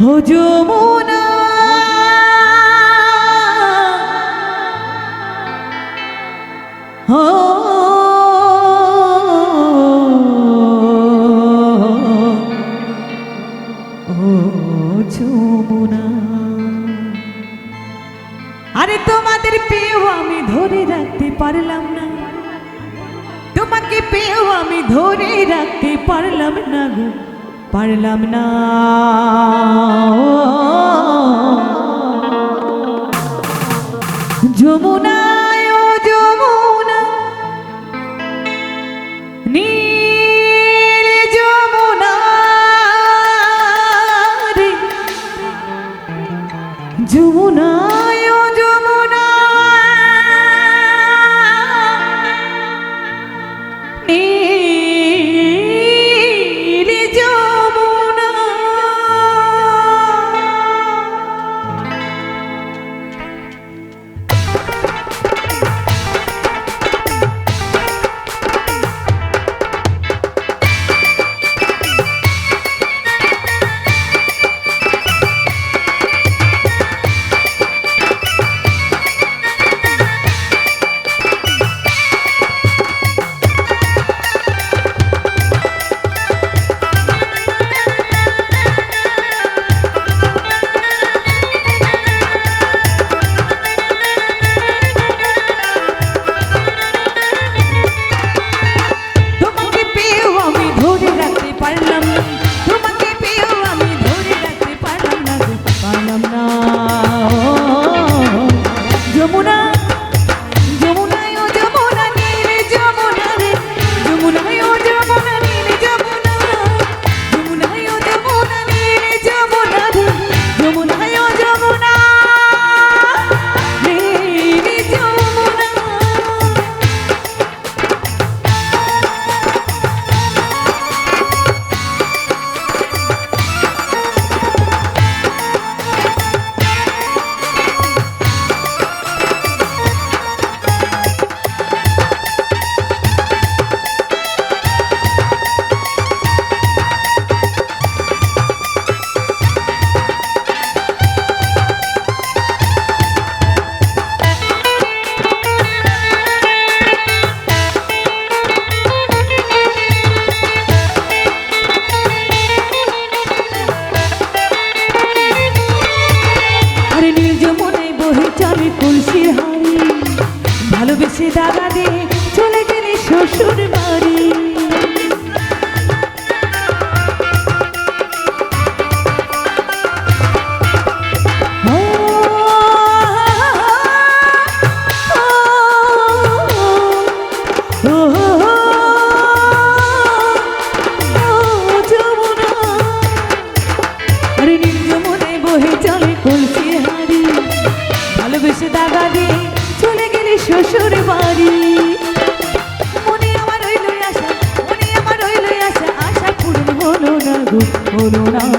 ও যমুনা ও যমুনা আরে তোমাদের পেয়েও আমি ধরে রাখতে পারলাম না। তোমাকে পেয়েও আমি ধরে রাখতে পারলাম না গো। পারলাম না। যমুনায় যমুনা নীল যমুনা যমুনায় যমুনা নাই বহি আমি তুলসীর হাড়ি ভালোবেসে দাদা দিয়ে চলে গেলে শ্বশুর বাড়ি corona.